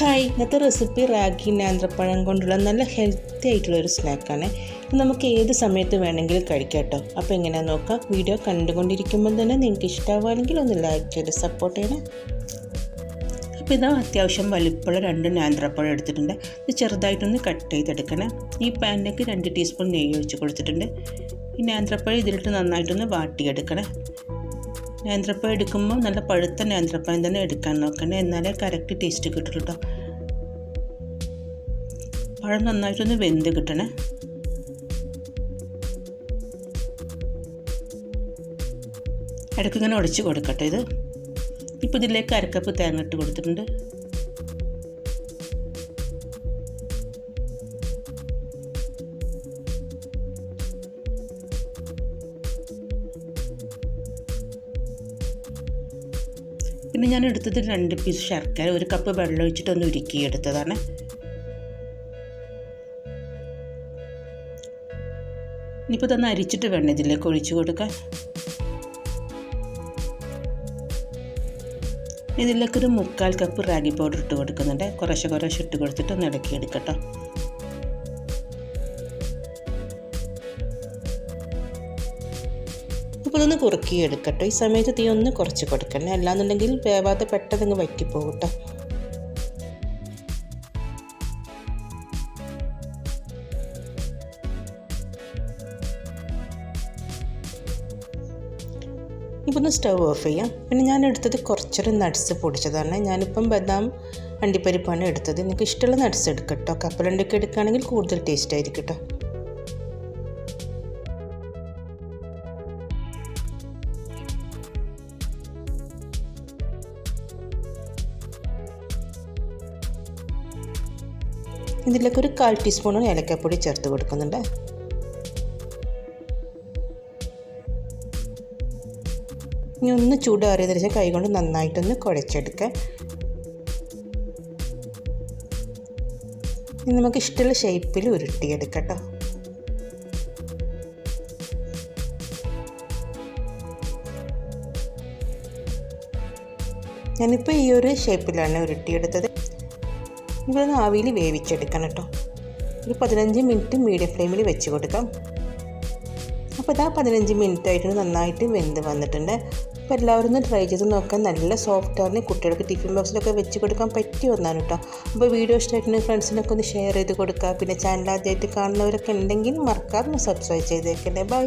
Hi ഇന്നത്തെ recipe ragi നാന്ത്രപ്പഴം കൊണ്ടുള്ള നല്ല ഹെൽത്തി ആയിട്ടുള്ള ഒരു സ്നാക്കാണ് ഇത് നമുക്ക് ഏത് സമയത്ത് വേണമെങ്കിലും കഴിക്കാം കേട്ടോ അപ്പോൾ എങ്ങനെയാണെന്ന് നോക്കാം. വീഡിയോ കണ്ടുകൊണ്ടിരിക്കുമ്പോൾ തന്നെ നിങ്ങൾക്ക് ഇഷ്ടമാവുകയാണെങ്കിൽ ഒന്ന് ലൈക്ക് ചെയ്ത് സപ്പോർട്ട് ചെയ്യണം. അപ്പോൾ ഇതാ അത്യാവശ്യം വലിപ്പമുള്ള രണ്ട് നാന്ത്രപ്പഴം എടുത്തിട്ടുണ്ട്. ഇത് ചെറുതായിട്ടൊന്ന് കട്ട് ചെയ്തെടുക്കണം. ഈ പാനിലേക്ക് രണ്ട് ടീസ്പൂൺ നെയ്യ് ഒഴിച്ച് കൊടുത്തിട്ടുണ്ട്. ഈ നാന്ത്രപ്പഴം ഇതിലിട്ട് നന്നായിട്ടൊന്ന് വാട്ടിയെടുക്കണേ. നേന്ത്രപ്പഴം എടുക്കുമ്പോൾ നല്ല പഴുത്ത നേന്ത്രപ്പഴം തന്നെ എടുക്കാൻ നോക്കണേ. എന്നാലേ കറക്റ്റ് ടേസ്റ്റ് കിട്ടുള്ളൂ കേട്ടോ പഴം നന്നായിട്ടൊന്ന് വെന്ത് കിട്ടണേ. ഇടയ്ക്ക് ഇങ്ങനെ ഉടച്ച് കൊടുക്കട്ടെ ഇത്. ഇപ്പോൾ ഇതിലേക്ക് അരക്കപ്പ് തേങ്ങ ഇട്ട് കൊടുത്തിട്ടുണ്ട്. പിന്നെ ഞാൻ എടുത്തത് രണ്ട് പീസ് ശർക്കര ഒരു കപ്പ് വെള്ളം ഒഴിച്ചിട്ട് ഒന്ന് ഉരുക്കി എടുത്തതാണ്. ഇനിയിപ്പോൾ തന്നെ അരിച്ചിട്ട് വേണം ഇതിലേക്ക് ഒഴിച്ചു കൊടുക്കാൻ. ഇതിലേക്കൊരു മുക്കാൽ കപ്പ് റാഗി പൗഡർ ഇട്ട് കൊടുക്കുന്നുണ്ട്. കുറേശ്ശെ കുറേശ്ശെ ഇട്ട് കൊടുത്തിട്ട് ഒന്ന് ഇടയ്ക്ക് അപ്പോൾ ഇതൊന്ന് കുറുക്കി എടുക്കട്ടോ ഈ സമയത്ത് തീ ഒന്ന് കുറച്ച് കൊടുക്കണേ അല്ലാന്നുണ്ടെങ്കിൽ വേവാതെ പെട്ടെന്ന് വറ്റിപ്പോകും കേട്ടോ ഇപ്പം ഒന്ന് സ്റ്റവ് ഓഫ് ചെയ്യാം. പിന്നെ ഞാൻ എടുത്തത് കുറച്ചൊരു നട്സ് പൊടിച്ചതാണ്. ഞാനിപ്പം ബദാം അണ്ടിപ്പരിപ്പാണ് എടുത്തത്. നിങ്ങൾക്ക് ഇഷ്ടമുള്ള നട്സ് എടുക്കട്ടോ. കപ്പലണ്ടിക്ക് എടുക്കുകയാണെങ്കിൽ കൂടുതൽ ടേസ്റ്റ് ആയിരിക്കും കേട്ടോ. ഇതിലേക്ക് ഒരു കാൽ ടീസ്പൂൺ ഏലക്കപ്പൊടി ചേർത്ത് കൊടുക്കുന്നുണ്ട്. ഇനി ഒന്ന് ചൂടാറിയതിന് ശേഷം കൈകൊണ്ട് നന്നായിട്ടൊന്ന് കുഴച്ചെടുക്കുക ഇനി നമുക്ക് ഇഷ്ടമുള്ള ഷേപ്പിൽ ഉരുട്ടിയെടുക്കാം കേട്ടോ ഞാനിപ്പോൾ ഈ ഒരു ഷേപ്പിലാണ് ഉരുട്ടിയെടുത്തത്. ഇതൊന്ന് ആവിയിൽ വേവിച്ചെടുക്കണം കേട്ടോ. ഒരു പതിനഞ്ച് മിനിറ്റ് മീഡിയം ഫ്ലെയിമിൽ വെച്ച് കൊടുക്കാം. അപ്പോൾ ഇതാ പതിനഞ്ച് മിനിറ്റ് ആയിട്ട് നന്നായിട്ട് വെന്ത് വന്നിട്ടുണ്ട്. അപ്പോൾ എല്ലാവരും ഒന്ന് ട്രൈ ചെയ്ത് നോക്കാൻ നല്ല സോഫ്റ്റ് സോഫ്റ്റാണ് കുട്ടികൾക്ക് ടിഫിൻ ബോക്സിലൊക്കെ വെച്ച് കൊടുക്കാൻ പറ്റിയ ഒന്നാണ് കേട്ടോ. അപ്പോൾ വീഡിയോ ഇഷ്ടമായിട്ടുണ്ടെങ്കിൽ ഫ്രണ്ട്സിനൊക്കെ ഒന്ന് ഷെയർ ചെയ്ത് കൊടുക്കുക. പിന്നെ ചാനൽ ആദ്യമായിട്ട് കാണുന്നവരൊക്കെ ഉണ്ടെങ്കിൽ മറക്കാതെ സബ്സ്ക്രൈബ് ചെയ്തേക്കണേ. ബൈ